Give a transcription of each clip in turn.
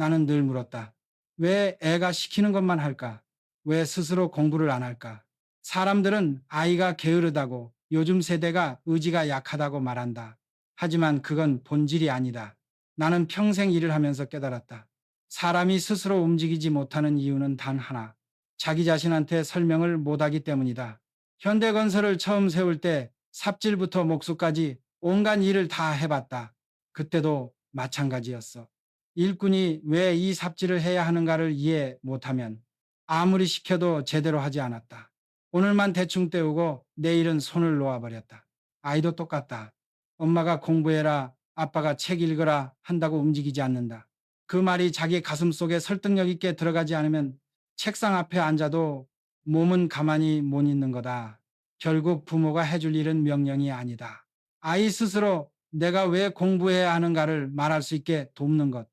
나는 늘 물었다. 왜 애가 시키는 것만 할까? 왜 스스로 공부를 안 할까? 사람들은 아이가 게으르다고 요즘 세대가 의지가 약하다고 말한다. 하지만 그건 본질이 아니다. 나는 평생 일을 하면서 깨달았다. 사람이 스스로 움직이지 못하는 이유는 단 하나. 자기 자신한테 설명을 못하기 때문이다. 현대건설을 처음 세울 때 삽질부터 목수까지 온갖 일을 다 해봤다. 그때도 마찬가지였어. 일꾼이 왜 이 삽질을 해야 하는가를 이해 못하면 아무리 시켜도 제대로 하지 않았다. 오늘만 대충 때우고 내일은 손을 놓아버렸다. 아이도 똑같다. 엄마가 공부해라, 아빠가 책 읽어라 한다고 움직이지 않는다. 그 말이 자기 가슴 속에 설득력 있게 들어가지 않으면 책상 앞에 앉아도 몸은 가만히 못 있는 거다. 결국 부모가 해줄 일은 명령이 아니다. 아이 스스로 내가 왜 공부해야 하는가를 말할 수 있게 돕는 것.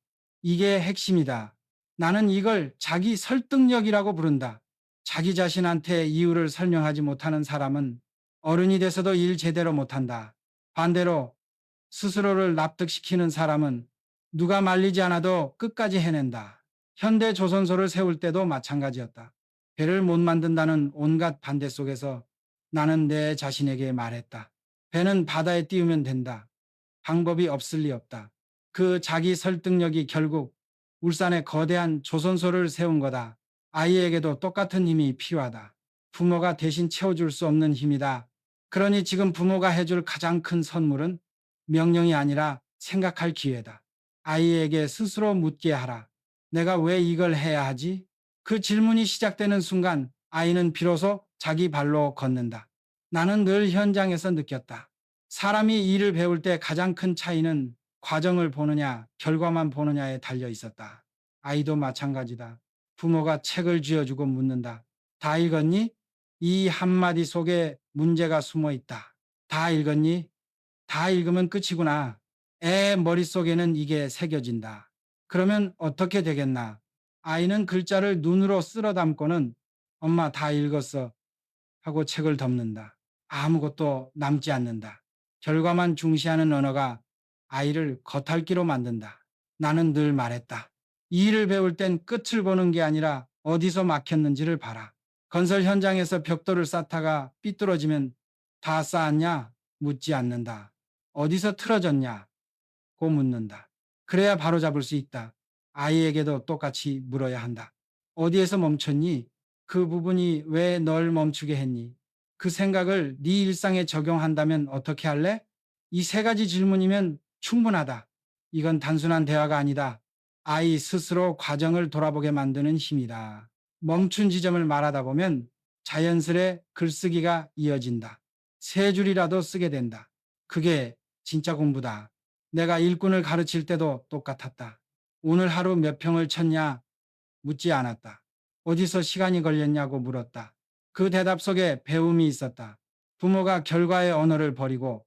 이게 핵심이다. 나는 이걸 자기 설득력이라고 부른다. 자기 자신한테 이유를 설명하지 못하는 사람은 어른이 돼서도 일 제대로 못한다. 반대로 스스로를 납득시키는 사람은 누가 말리지 않아도 끝까지 해낸다. 현대 조선소를 세울 때도 마찬가지였다. 배를 못 만든다는 온갖 반대 속에서 나는 내 자신에게 말했다. 배는 바다에 띄우면 된다. 방법이 없을 리 없다. 그 자기 설득력이 결국 울산에 거대한 조선소를 세운 거다. 아이에게도 똑같은 힘이 필요하다. 부모가 대신 채워줄 수 없는 힘이다. 그러니 지금 부모가 해줄 가장 큰 선물은 명령이 아니라 생각할 기회다. 아이에게 스스로 묻게 하라. 내가 왜 이걸 해야 하지? 그 질문이 시작되는 순간 아이는 비로소 자기 발로 걷는다. 나는 늘 현장에서 느꼈다. 사람이 일을 배울 때 가장 큰 차이는 과정을 보느냐, 결과만 보느냐에 달려 있었다. 아이도 마찬가지다. 부모가 책을 쥐어주고 묻는다. 다 읽었니? 이 한마디 속에 문제가 숨어 있다. 다 읽었니? 다 읽으면 끝이구나. 애 머릿속에는 이게 새겨진다. 그러면 어떻게 되겠나? 아이는 글자를 눈으로 쓸어 담고는 엄마 다 읽었어 하고 책을 덮는다. 아무것도 남지 않는다. 결과만 중시하는 언어가 아이를 겉핥기로 만든다. 나는 늘 말했다. 이 일을 배울 땐 끝을 보는 게 아니라 어디서 막혔는지를 봐라. 건설 현장에서 벽돌을 쌓다가 삐뚤어지면 다 쌓았냐? 묻지 않는다. 어디서 틀어졌냐? 고 묻는다. 그래야 바로 잡을 수 있다. 아이에게도 똑같이 물어야 한다. 어디에서 멈췄니? 그 부분이 왜 널 멈추게 했니? 그 생각을 네 일상에 적용한다면 어떻게 할래? 이 세 가지 질문이면 충분하다. 이건 단순한 대화가 아니다. 아이 스스로 과정을 돌아보게 만드는 힘이다. 멈춘 지점을 말하다 보면 자연스레 글쓰기가 이어진다. 세 줄이라도 쓰게 된다. 그게 진짜 공부다. 내가 일꾼을 가르칠 때도 똑같았다. 오늘 하루 몇 평을 쳤냐? 묻지 않았다. 어디서 시간이 걸렸냐고 물었다. 그 대답 속에 배움이 있었다. 부모가 결과의 언어를 버리고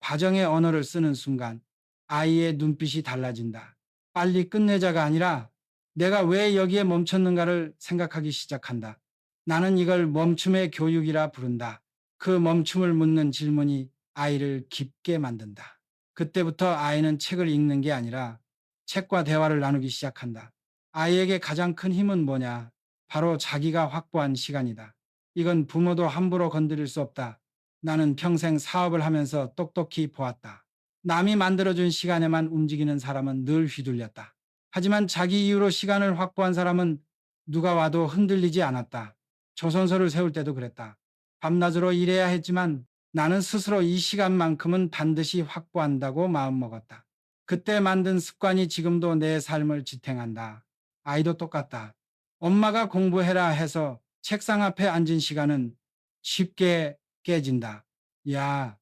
과정의 언어를 쓰는 순간 아이의 눈빛이 달라진다. 빨리 끝내자가 아니라 내가 왜 여기에 멈췄는가를 생각하기 시작한다. 나는 이걸 멈춤의 교육이라 부른다. 그 멈춤을 묻는 질문이 아이를 깊게 만든다. 그때부터 아이는 책을 읽는 게 아니라 책과 대화를 나누기 시작한다. 아이에게 가장 큰 힘은 뭐냐? 바로 자기가 확보한 시간이다. 이건 부모도 함부로 건드릴 수 없다. 나는 평생 사업을 하면서 똑똑히 보았다. 남이 만들어준 시간에만 움직이는 사람은 늘 휘둘렸다. 하지만 자기 이유로 시간을 확보한 사람은 누가 와도 흔들리지 않았다. 조선소를 세울 때도 그랬다. 밤낮으로 일해야 했지만 나는 스스로 이 시간만큼은 반드시 확보한다고 마음먹었다. 그때 만든 습관이 지금도 내 삶을 지탱한다. 아이도 똑같다. 엄마가 공부해라 해서 책상 앞에 앉은 시간은 쉽게 깨진다. 야,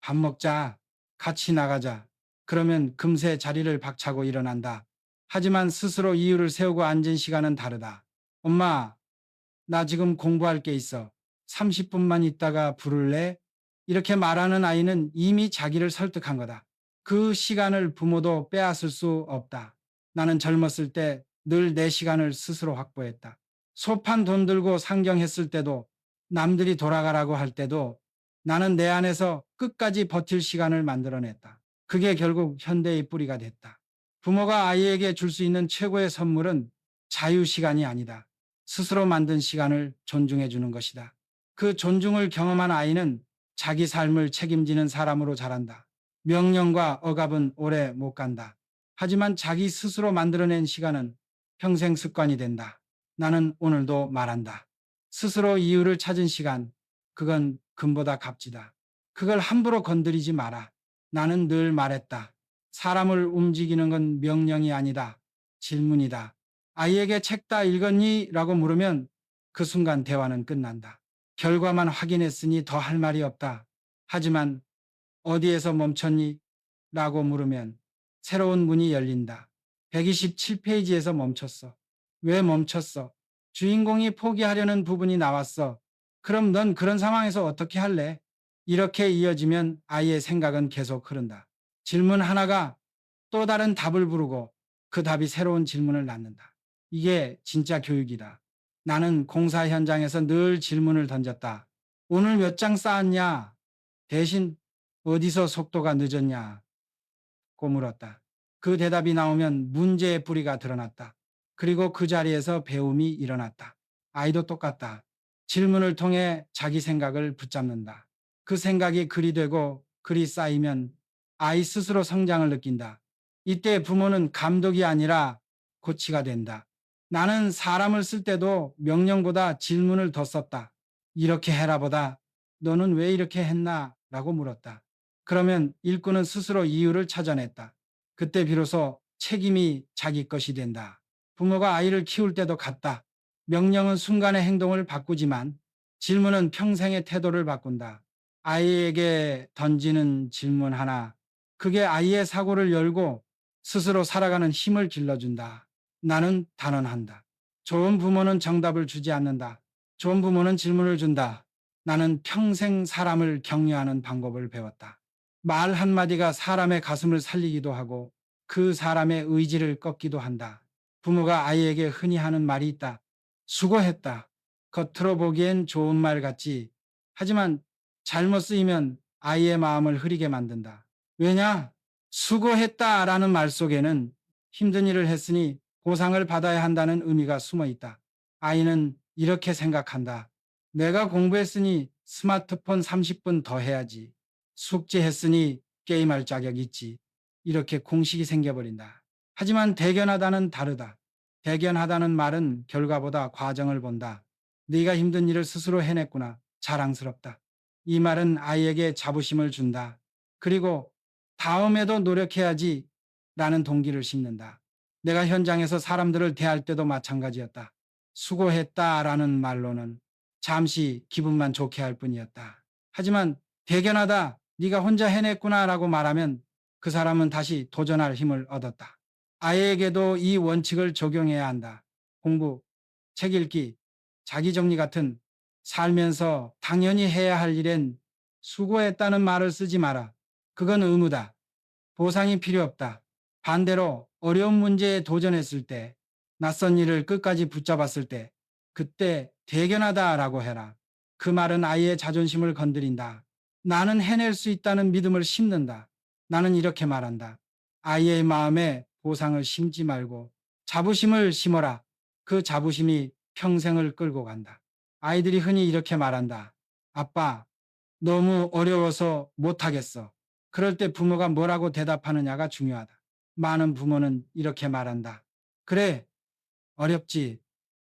밥 먹자. 같이 나가자. 그러면 금세 자리를 박차고 일어난다. 하지만 스스로 이유를 세우고 앉은 시간은 다르다. 엄마, 나 지금 공부할 게 있어. 30분만 있다가 부를래? 이렇게 말하는 아이는 이미 자기를 설득한 거다. 그 시간을 부모도 빼앗을 수 없다. 나는 젊었을 때 늘 내 시간을 스스로 확보했다. 소판 돈 들고 상경했을 때도 남들이 돌아가라고 할 때도 나는 내 안에서 끝까지 버틸 시간을 만들어냈다. 그게 결국 현대의 뿌리가 됐다. 부모가 아이에게 줄 수 있는 최고의 선물은 자유 시간이 아니다. 스스로 만든 시간을 존중해 주는 것이다. 그 존중을 경험한 아이는 자기 삶을 책임지는 사람으로 자란다. 명령과 억압은 오래 못 간다. 하지만 자기 스스로 만들어낸 시간은 평생 습관이 된다. 나는 오늘도 말한다. 스스로 이유를 찾은 시간, 그건 금보다 값지다. 그걸 함부로 건드리지 마라. 나는 늘 말했다. 사람을 움직이는 건 명령이 아니다. 질문이다. 아이에게 책 다 읽었니? 라고 물으면 그 순간 대화는 끝난다. 결과만 확인했으니 더 할 말이 없다. 하지만 어디에서 멈췄니? 라고 물으면 새로운 문이 열린다. 127페이지에서 멈췄어. 왜 멈췄어? 주인공이 포기하려는 부분이 나왔어. 그럼 넌 그런 상황에서 어떻게 할래? 이렇게 이어지면 아이의 생각은 계속 흐른다. 질문 하나가 또 다른 답을 부르고 그 답이 새로운 질문을 낳는다. 이게 진짜 교육이다. 나는 공사 현장에서 늘 질문을 던졌다. 오늘 몇 장 쌓았냐? 대신 어디서 속도가 늦었냐? 고 물었다. 그 대답이 나오면 문제의 뿌리가 드러났다. 그리고 그 자리에서 배움이 일어났다. 아이도 똑같다. 질문을 통해 자기 생각을 붙잡는다. 그 생각이 글이 되고 글이 쌓이면 아이 스스로 성장을 느낀다. 이때 부모는 감독이 아니라 코치가 된다. 나는 사람을 쓸 때도 명령보다 질문을 더 썼다. 이렇게 해라보다 너는 왜 이렇게 했나? 라고 물었다. 그러면 일꾼은 스스로 이유를 찾아냈다. 그때 비로소 책임이 자기 것이 된다. 부모가 아이를 키울 때도 같다. 명령은 순간의 행동을 바꾸지만 질문은 평생의 태도를 바꾼다. 아이에게 던지는 질문 하나, 그게 아이의 사고를 열고 스스로 살아가는 힘을 길러준다. 나는 단언한다. 좋은 부모는 정답을 주지 않는다. 좋은 부모는 질문을 준다. 나는 평생 사람을 격려하는 방법을 배웠다. 말 한마디가 사람의 가슴을 살리기도 하고 그 사람의 의지를 꺾기도 한다. 부모가 아이에게 흔히 하는 말이 있다. 수고했다. 겉으로 보기엔 좋은 말 같지. 하지만 잘못 쓰이면 아이의 마음을 흐리게 만든다. 왜냐? 수고했다 라는 말 속에는 힘든 일을 했으니 보상을 받아야 한다는 의미가 숨어 있다. 아이는 이렇게 생각한다. 내가 공부했으니 스마트폰 30분 더 해야지. 숙제했으니 게임할 자격 있지. 이렇게 공식이 생겨버린다. 하지만 대견하다는 다르다. 대견하다는 말은 결과보다 과정을 본다. 네가 힘든 일을 스스로 해냈구나. 자랑스럽다. 이 말은 아이에게 자부심을 준다. 그리고 다음에도 노력해야지 라는 동기를 심는다. 내가 현장에서 사람들을 대할 때도 마찬가지였다. 수고했다 라는 말로는 잠시 기분만 좋게 할 뿐이었다. 하지만 대견하다, 네가 혼자 해냈구나 라고 말하면 그 사람은 다시 도전할 힘을 얻었다. 아이에게도 이 원칙을 적용해야 한다. 공부, 책 읽기, 자기 정리 같은 살면서 당연히 해야 할 일엔 수고했다는 말을 쓰지 마라. 그건 의무다. 보상이 필요 없다. 반대로 어려운 문제에 도전했을 때, 낯선 일을 끝까지 붙잡았을 때, 그때 대견하다라고 해라. 그 말은 아이의 자존심을 건드린다. 나는 해낼 수 있다는 믿음을 심는다. 나는 이렇게 말한다. 아이의 마음에 보상을 심지 말고 자부심을 심어라. 그 자부심이 평생을 끌고 간다. 아이들이 흔히 이렇게 말한다. 아빠, 너무 어려워서 못하겠어. 그럴 때 부모가 뭐라고 대답하느냐가 중요하다. 많은 부모는 이렇게 말한다. 그래, 어렵지.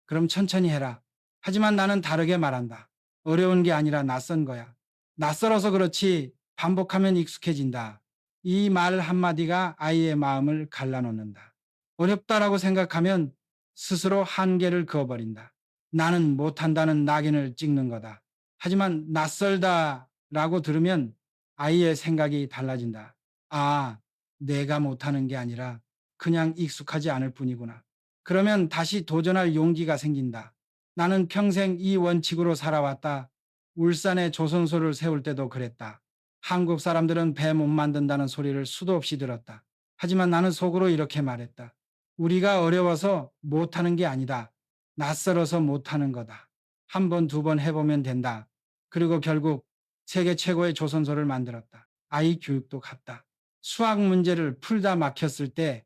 그럼 천천히 해라. 하지만 나는 다르게 말한다. 어려운 게 아니라 낯선 거야. 낯설어서 그렇지 반복하면 익숙해진다. 이 말 한마디가 아이의 마음을 갈라놓는다. 어렵다라고 생각하면 스스로 한계를 그어버린다. 나는 못한다는 낙인을 찍는 거다. 하지만 낯설다라고 들으면 아이의 생각이 달라진다. 아, 내가 못하는 게 아니라 그냥 익숙하지 않을 뿐이구나. 그러면 다시 도전할 용기가 생긴다. 나는 평생 이 원칙으로 살아왔다. 울산에 조선소를 세울 때도 그랬다. 한국 사람들은 배 못 만든다는 소리를 수도 없이 들었다. 하지만 나는 속으로 이렇게 말했다. 우리가 어려워서 못하는 게 아니다. 낯설어서 못하는 거다. 한 번, 두 번 해보면 된다. 그리고 결국 세계 최고의 조선소를 만들었다. 아이 교육도 같다. 수학 문제를 풀다 막혔을 때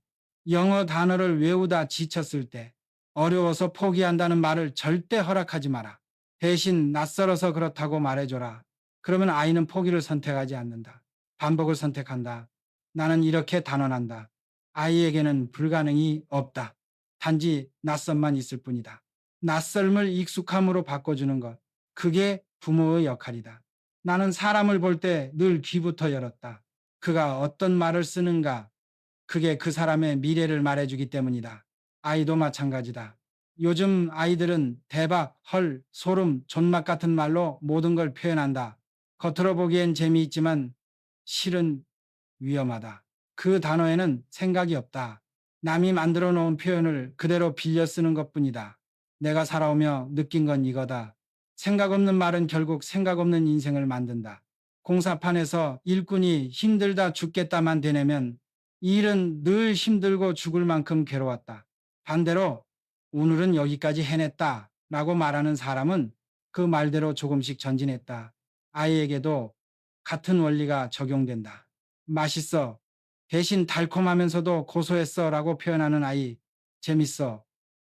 영어 단어를 외우다 지쳤을 때 어려워서 포기한다는 말을 절대 허락하지 마라. 대신 낯설어서 그렇다고 말해줘라. 그러면 아이는 포기를 선택하지 않는다. 반복을 선택한다. 나는 이렇게 단언한다. 아이에게는 불가능이 없다. 단지 낯선만 있을 뿐이다. 낯설음을 익숙함으로 바꿔주는 것. 그게 부모의 역할이다. 나는 사람을 볼 때 늘 귀부터 열었다. 그가 어떤 말을 쓰는가. 그게 그 사람의 미래를 말해주기 때문이다. 아이도 마찬가지다. 요즘 아이들은 대박, 헐, 소름, 존맛 같은 말로 모든 걸 표현한다. 겉으로 보기엔 재미있지만 실은 위험하다. 그 단어에는 생각이 없다. 남이 만들어 놓은 표현을 그대로 빌려 쓰는 것 뿐이다. 내가 살아오며 느낀 건 이거다. 생각 없는 말은 결국 생각 없는 인생을 만든다. 공사판에서 일꾼이 힘들다 죽겠다만 되내면 이 일은 늘 힘들고 죽을 만큼 괴로웠다. 반대로 오늘은 여기까지 해냈다 라고 말하는 사람은 그 말대로 조금씩 전진했다. 아이에게도 같은 원리가 적용된다. 맛있어. 대신 달콤하면서도 고소했어 라고 표현하는 아이. 재밌어.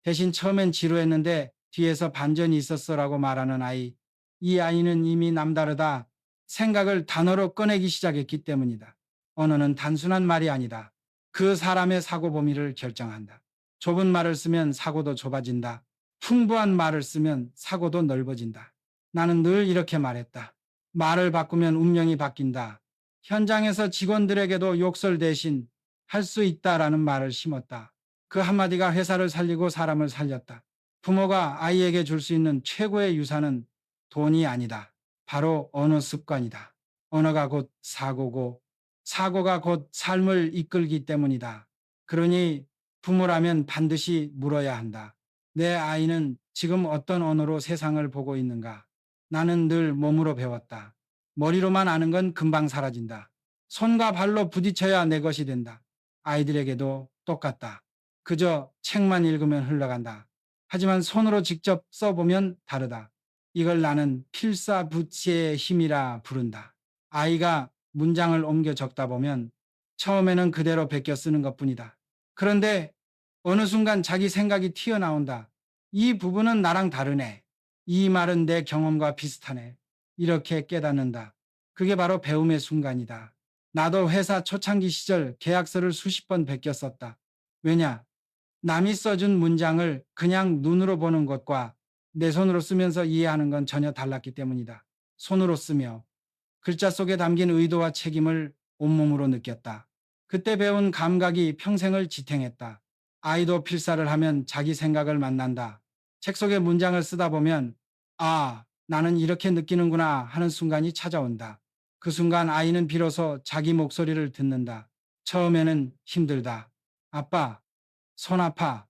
대신 처음엔 지루했는데 뒤에서 반전이 있었어 라고 말하는 아이. 이 아이는 이미 남다르다. 생각을 단어로 꺼내기 시작했기 때문이다. 언어는 단순한 말이 아니다. 그 사람의 사고 범위를 결정한다. 좁은 말을 쓰면 사고도 좁아진다. 풍부한 말을 쓰면 사고도 넓어진다. 나는 늘 이렇게 말했다. 말을 바꾸면 운명이 바뀐다. 현장에서 직원들에게도 욕설 대신 할 수 있다라는 말을 심었다. 그 한마디가 회사를 살리고 사람을 살렸다. 부모가 아이에게 줄 수 있는 최고의 유산은 돈이 아니다. 바로 언어 습관이다. 언어가 곧 사고고 사고가 곧 삶을 이끌기 때문이다. 그러니 부모라면 반드시 물어야 한다. 내 아이는 지금 어떤 언어로 세상을 보고 있는가? 나는 늘 몸으로 배웠다. 머리로만 아는 건 금방 사라진다. 손과 발로 부딪혀야 내 것이 된다. 아이들에게도 똑같다. 그저 책만 읽으면 흘러간다. 하지만 손으로 직접 써보면 다르다. 이걸 나는 필사부치의 힘이라 부른다. 아이가 문장을 옮겨 적다 보면 처음에는 그대로 베껴 쓰는 것 뿐이다. 그런데 어느 순간 자기 생각이 튀어나온다. 이 부분은 나랑 다르네. 이 말은 내 경험과 비슷하네. 이렇게 깨닫는다. 그게 바로 배움의 순간이다. 나도 회사 초창기 시절 계약서를 수십 번 베껴 썼다. 왜냐? 남이 써준 문장을 그냥 눈으로 보는 것과 내 손으로 쓰면서 이해하는 건 전혀 달랐기 때문이다. 손으로 쓰며 글자 속에 담긴 의도와 책임을 온몸으로 느꼈다. 그때 배운 감각이 평생을 지탱했다. 아이도 필사를 하면 자기 생각을 만난다. 책 속에 문장을 쓰다 보면 아, 나는 이렇게 느끼는구나 하는 순간이 찾아온다. 그 순간 아이는 비로소 자기 목소리를 듣는다. 처음에는 힘들다. 아빠, 손 아파.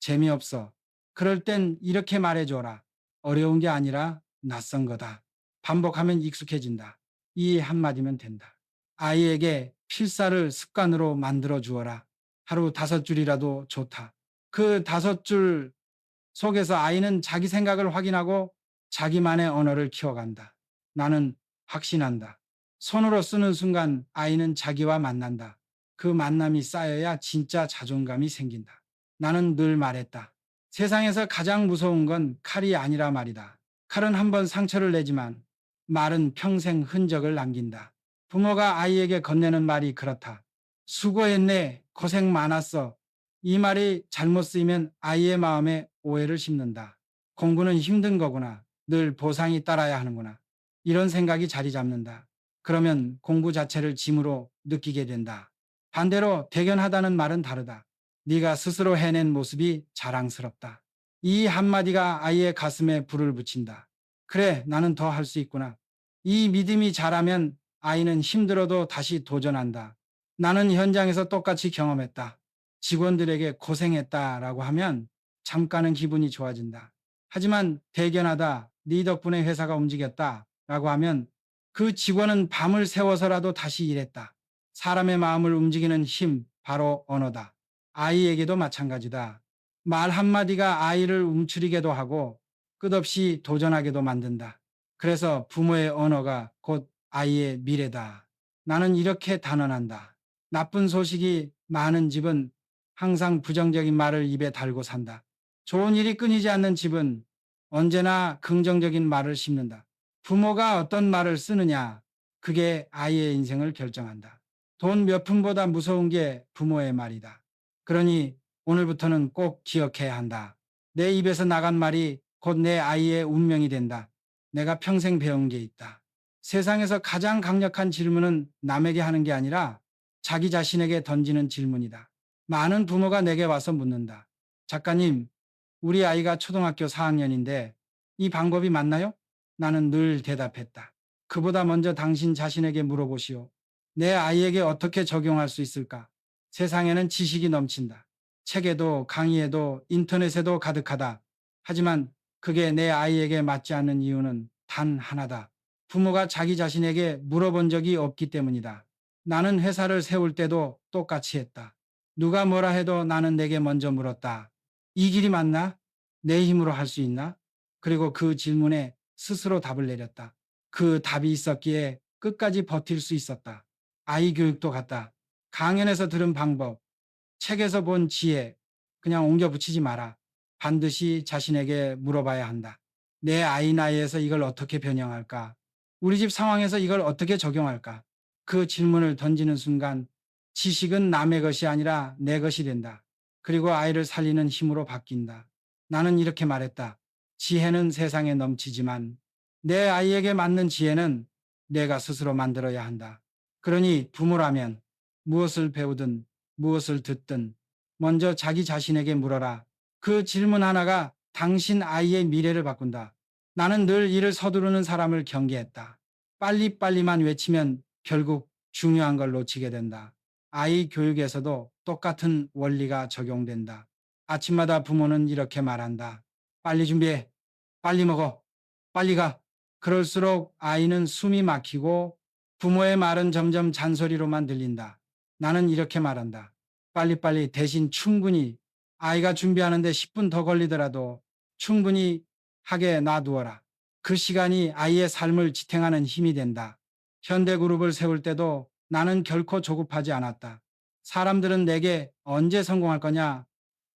재미없어. 그럴 땐 이렇게 말해줘라. 어려운 게 아니라 낯선 거다. 반복하면 익숙해진다. 이 한마디면 된다. 아이에게 필사를 습관으로 만들어 주어라. 하루 다섯 줄이라도 좋다. 그 다섯 줄 속에서 아이는 자기 생각을 확인하고 자기만의 언어를 키워간다. 나는 확신한다. 손으로 쓰는 순간 아이는 자기와 만난다. 그 만남이 쌓여야 진짜 자존감이 생긴다. 나는 늘 말했다. 세상에서 가장 무서운 건 칼이 아니라 말이다. 칼은 한 번 상처를 내지만 말은 평생 흔적을 남긴다. 부모가 아이에게 건네는 말이 그렇다. 수고했네, 고생 많았어. 이 말이 잘못 쓰이면 아이의 마음에 오해를 심는다. 공부는 힘든 거구나. 늘 보상이 따라야 하는구나. 이런 생각이 자리 잡는다. 그러면 공부 자체를 짐으로 느끼게 된다. 반대로 대견하다는 말은 다르다. 네가 스스로 해낸 모습이 자랑스럽다. 이 한마디가 아이의 가슴에 불을 붙인다. 그래, 나는 더 할 수 있구나. 이 믿음이 자라면 아이는 힘들어도 다시 도전한다. 나는 현장에서 똑같이 경험했다. 직원들에게 고생했다라고 하면 잠깐은 기분이 좋아진다. 하지만 대견하다, 네 덕분에 회사가 움직였다 라고 하면 그 직원은 밤을 새워서라도 다시 일했다. 사람의 마음을 움직이는 힘, 바로 언어다. 아이에게도 마찬가지다. 말 한마디가 아이를 움츠리게도 하고 끝없이 도전하게도 만든다. 그래서 부모의 언어가 곧 아이의 미래다. 나는 이렇게 단언한다. 나쁜 소식이 많은 집은 항상 부정적인 말을 입에 달고 산다. 좋은 일이 끊이지 않는 집은 언제나 긍정적인 말을 심는다. 부모가 어떤 말을 쓰느냐, 그게 아이의 인생을 결정한다. 돈 몇 푼보다 무서운 게 부모의 말이다. 그러니 오늘부터는 꼭 기억해야 한다. 내 입에서 나간 말이 곧 내 아이의 운명이 된다. 내가 평생 배운 게 있다. 세상에서 가장 강력한 질문은 남에게 하는 게 아니라 자기 자신에게 던지는 질문이다. 많은 부모가 내게 와서 묻는다. 작가님, 우리 아이가 초등학교 4학년인데 이 방법이 맞나요? 나는 늘 대답했다. 그보다 먼저 당신 자신에게 물어보시오. 내 아이에게 어떻게 적용할 수 있을까? 세상에는 지식이 넘친다. 책에도 강의에도 인터넷에도 가득하다. 하지만 그게 내 아이에게 맞지 않는 이유는 단 하나다. 부모가 자기 자신에게 물어본 적이 없기 때문이다. 나는 회사를 세울 때도 똑같이 했다. 누가 뭐라 해도 나는 내게 먼저 물었다. 이 길이 맞나? 내 힘으로 할 수 있나? 그리고 그 질문에 스스로 답을 내렸다. 그 답이 있었기에 끝까지 버틸 수 있었다. 아이 교육도 같다. 강연에서 들은 방법, 책에서 본 지혜, 그냥 옮겨 붙이지 마라. 반드시 자신에게 물어봐야 한다. 내 아이 나이에서 이걸 어떻게 변형할까? 우리 집 상황에서 이걸 어떻게 적용할까? 그 질문을 던지는 순간 지식은 남의 것이 아니라 내 것이 된다. 그리고 아이를 살리는 힘으로 바뀐다. 나는 이렇게 말했다. 지혜는 세상에 넘치지만 내 아이에게 맞는 지혜는 내가 스스로 만들어야 한다. 그러니 부모라면 무엇을 배우든 무엇을 듣든 먼저 자기 자신에게 물어라. 그 질문 하나가 당신 아이의 미래를 바꾼다. 나는 늘 이를 서두르는 사람을 경계했다. 빨리빨리만 외치면 결국 중요한 걸 놓치게 된다. 아이 교육에서도 똑같은 원리가 적용된다. 아침마다 부모는 이렇게 말한다. 빨리 준비해. 빨리 먹어. 빨리 가. 그럴수록 아이는 숨이 막히고 부모의 말은 점점 잔소리로만 들린다. 나는 이렇게 말한다. 빨리빨리 대신 충분히 아이가 준비하는데 10분 더 걸리더라도 충분히 하게 놔두어라. 그 시간이 아이의 삶을 지탱하는 힘이 된다. 현대그룹을 세울 때도 나는 결코 조급하지 않았다. 사람들은 내게 언제 성공할 거냐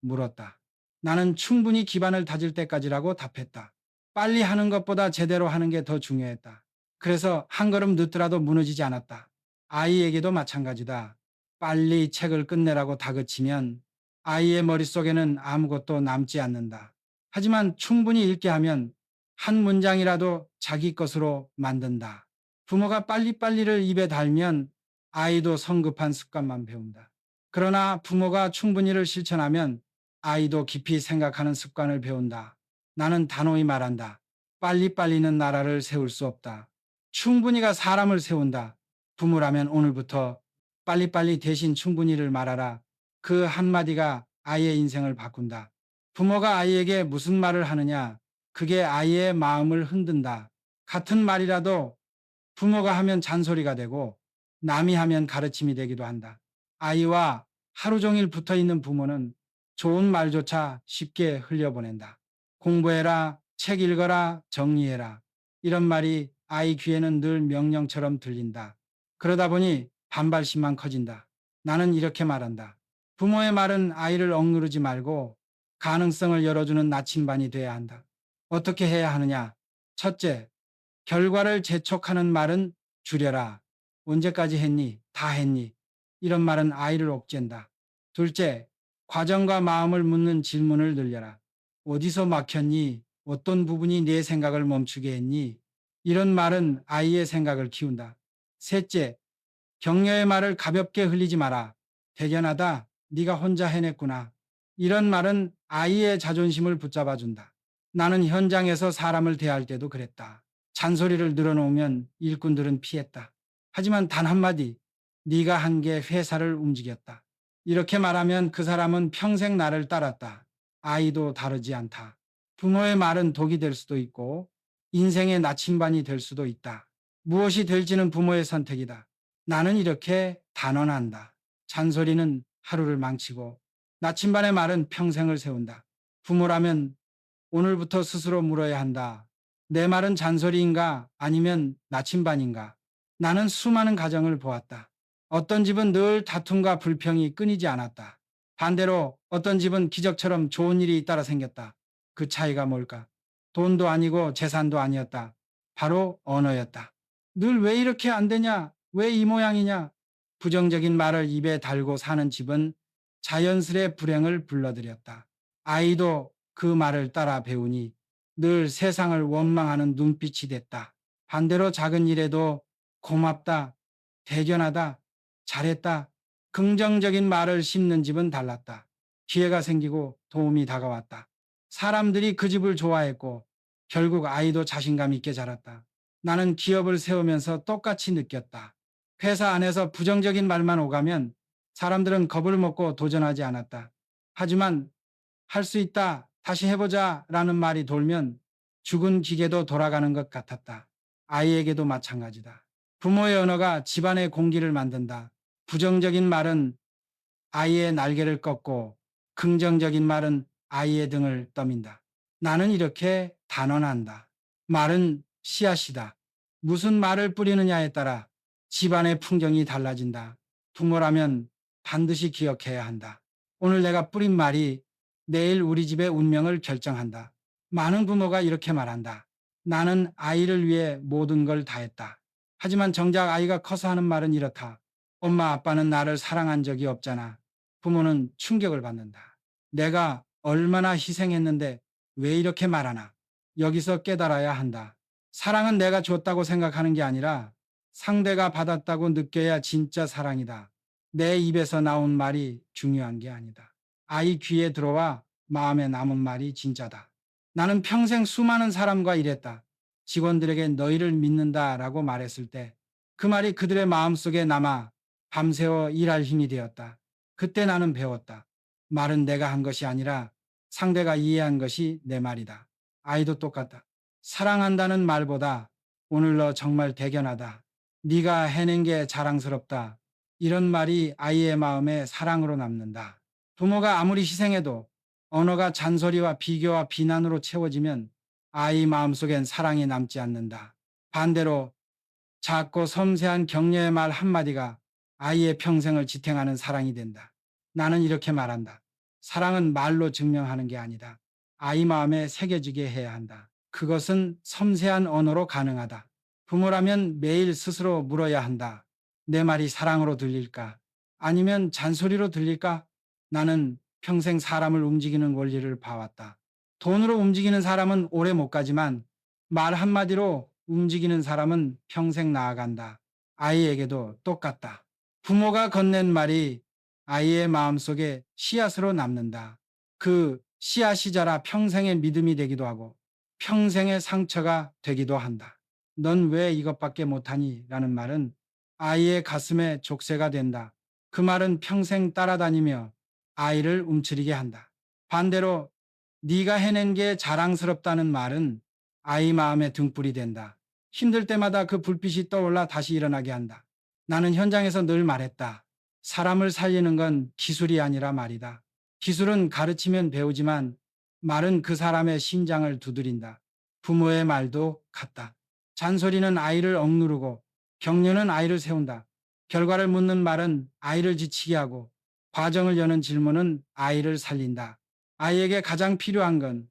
물었다. 나는 충분히 기반을 다질 때까지라고 답했다. 빨리 하는 것보다 제대로 하는 게 더 중요했다. 그래서 한 걸음 늦더라도 무너지지 않았다. 아이에게도 마찬가지다. 빨리 책을 끝내라고 다그치면 아이의 머릿속에는 아무것도 남지 않는다. 하지만 충분히 읽게 하면 한 문장이라도 자기 것으로 만든다. 부모가 빨리빨리를 입에 달면 아이도 성급한 습관만 배운다. 그러나 부모가 충분히를 실천하면 아이도 깊이 생각하는 습관을 배운다. 나는 단호히 말한다. 빨리빨리는 나라를 세울 수 없다. 충분히가 사람을 세운다. 부모라면 오늘부터 빨리빨리 대신 충분히를 말하라. 그 한마디가 아이의 인생을 바꾼다. 부모가 아이에게 무슨 말을 하느냐, 그게 아이의 마음을 흔든다. 같은 말이라도 부모가 하면 잔소리가 되고 남이 하면 가르침이 되기도 한다. 아이와 하루 종일 붙어 있는 부모는 좋은 말조차 쉽게 흘려보낸다. 공부해라, 책 읽어라, 정리해라. 이런 말이 아이 귀에는 늘 명령처럼 들린다. 그러다 보니 반발심만 커진다. 나는 이렇게 말한다. 부모의 말은 아이를 억누르지 말고 가능성을 열어주는 나침반이 돼야 한다. 어떻게 해야 하느냐? 첫째, 결과를 재촉하는 말은 줄여라. 언제까지 했니? 다 했니? 이런 말은 아이를 옥죄다 둘째, 과정과 마음을 묻는 질문을 늘려라. 어디서 막혔니? 어떤 부분이 내 생각을 멈추게 했니? 이런 말은 아이의 생각을 키운다. 셋째, 격려의 말을 가볍게 흘리지 마라. 대견하다. 네가 혼자 해냈구나. 이런 말은 아이의 자존심을 붙잡아 준다. 나는 현장에서 사람을 대할 때도 그랬다. 잔소리를 늘어놓으면 일꾼들은 피했다. 하지만 단 한마디, 네가 한 게 회사를 움직였다. 이렇게 말하면 그 사람은 평생 나를 따랐다. 아이도 다르지 않다. 부모의 말은 독이 될 수도 있고 인생의 나침반이 될 수도 있다. 무엇이 될지는 부모의 선택이다. 나는 이렇게 단언한다. 잔소리는 하루를 망치고 나침반의 말은 평생을 세운다. 부모라면 오늘부터 스스로 물어야 한다. 내 말은 잔소리인가 아니면 나침반인가? 나는 수많은 가정을 보았다. 어떤 집은 늘 다툼과 불평이 끊이지 않았다. 반대로 어떤 집은 기적처럼 좋은 일이 잇따라 생겼다. 그 차이가 뭘까? 돈도 아니고 재산도 아니었다. 바로 언어였다. 늘 왜 이렇게 안 되냐? 왜 이 모양이냐? 부정적인 말을 입에 달고 사는 집은 자연스레 불행을 불러들였다. 아이도 그 말을 따라 배우니 늘 세상을 원망하는 눈빛이 됐다. 반대로 작은 일에도 고맙다, 대견하다, 잘했다, 긍정적인 말을 심는 집은 달랐다. 기회가 생기고 도움이 다가왔다. 사람들이 그 집을 좋아했고 결국 아이도 자신감 있게 자랐다. 나는 기업을 세우면서 똑같이 느꼈다. 회사 안에서 부정적인 말만 오가면 사람들은 겁을 먹고 도전하지 않았다. 하지만 할 수 있다, 다시 해보자 라는 말이 돌면 죽은 기계도 돌아가는 것 같았다. 아이에게도 마찬가지다. 부모의 언어가 집안의 공기를 만든다. 부정적인 말은 아이의 날개를 꺾고 긍정적인 말은 아이의 등을 떠민다. 나는 이렇게 단언한다. 말은 씨앗이다. 무슨 말을 뿌리느냐에 따라 집안의 풍경이 달라진다. 부모라면 반드시 기억해야 한다. 오늘 내가 뿌린 말이 내일 우리 집의 운명을 결정한다. 많은 부모가 이렇게 말한다. 나는 아이를 위해 모든 걸 다했다. 하지만 정작 아이가 커서 하는 말은 이렇다. 엄마 아빠는 나를 사랑한 적이 없잖아. 부모는 충격을 받는다. 내가 얼마나 희생했는데 왜 이렇게 말하나? 여기서 깨달아야 한다. 사랑은 내가 줬다고 생각하는 게 아니라 상대가 받았다고 느껴야 진짜 사랑이다. 내 입에서 나온 말이 중요한 게 아니다. 아이 귀에 들어와 마음에 남은 말이 진짜다. 나는 평생 수많은 사람과 일했다. 직원들에게 너희를 믿는다 라고 말했을 때 그 말이 그들의 마음속에 남아 밤새워 일할 힘이 되었다. 그때 나는 배웠다. 말은 내가 한 것이 아니라 상대가 이해한 것이 내 말이다. 아이도 똑같다. 사랑한다는 말보다 오늘 너 정말 대견하다. 네가 해낸 게 자랑스럽다. 이런 말이 아이의 마음에 사랑으로 남는다. 부모가 아무리 희생해도 언어가 잔소리와 비교와 비난으로 채워지면 아이 마음속엔 사랑이 남지 않는다. 반대로 작고 섬세한 격려의 말 한마디가 아이의 평생을 지탱하는 사랑이 된다. 나는 이렇게 말한다. 사랑은 말로 증명하는 게 아니다. 아이 마음에 새겨지게 해야 한다. 그것은 섬세한 언어로 가능하다. 부모라면 매일 스스로 물어야 한다. 내 말이 사랑으로 들릴까? 아니면 잔소리로 들릴까? 나는 평생 사람을 움직이는 원리를 봐왔다. 돈으로 움직이는 사람은 오래 못 가지만 말 한마디로 움직이는 사람은 평생 나아간다. 아이에게도 똑같다. 부모가 건넨 말이 아이의 마음속에 씨앗으로 남는다. 그 씨앗이 자라 평생의 믿음이 되기도 하고 평생의 상처가 되기도 한다. 넌 왜 이것밖에 못하니? 라는 말은 아이의 가슴에 족쇄가 된다. 그 말은 평생 따라다니며 아이를 움츠리게 한다. 반대로 네가 해낸 게 자랑스럽다는 말은 아이 마음에 등불이 된다. 힘들 때마다 그 불빛이 떠올라 다시 일어나게 한다. 나는 현장에서 늘 말했다. 사람을 살리는 건 기술이 아니라 말이다. 기술은 가르치면 배우지만 말은 그 사람의 심장을 두드린다. 부모의 말도 같다. 잔소리는 아이를 억누르고 격려는 아이를 세운다. 결과를 묻는 말은 아이를 지치게 하고 과정을 여는 질문은 아이를 살린다. 아이에게 가장 필요한 건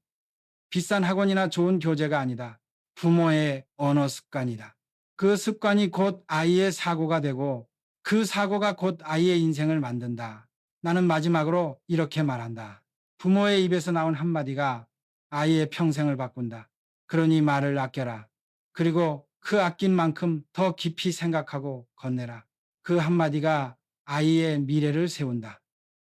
비싼 학원이나 좋은 교재가 아니다. 부모의 언어 습관이다. 그 습관이 곧 아이의 사고가 되고 그 사고가 곧 아이의 인생을 만든다. 나는 마지막으로 이렇게 말한다. 부모의 입에서 나온 한마디가 아이의 평생을 바꾼다. 그러니 말을 아껴라. 그리고 그 아낀 만큼 더 깊이 생각하고 건네라. 그 한마디가 아이의 미래를 세운다.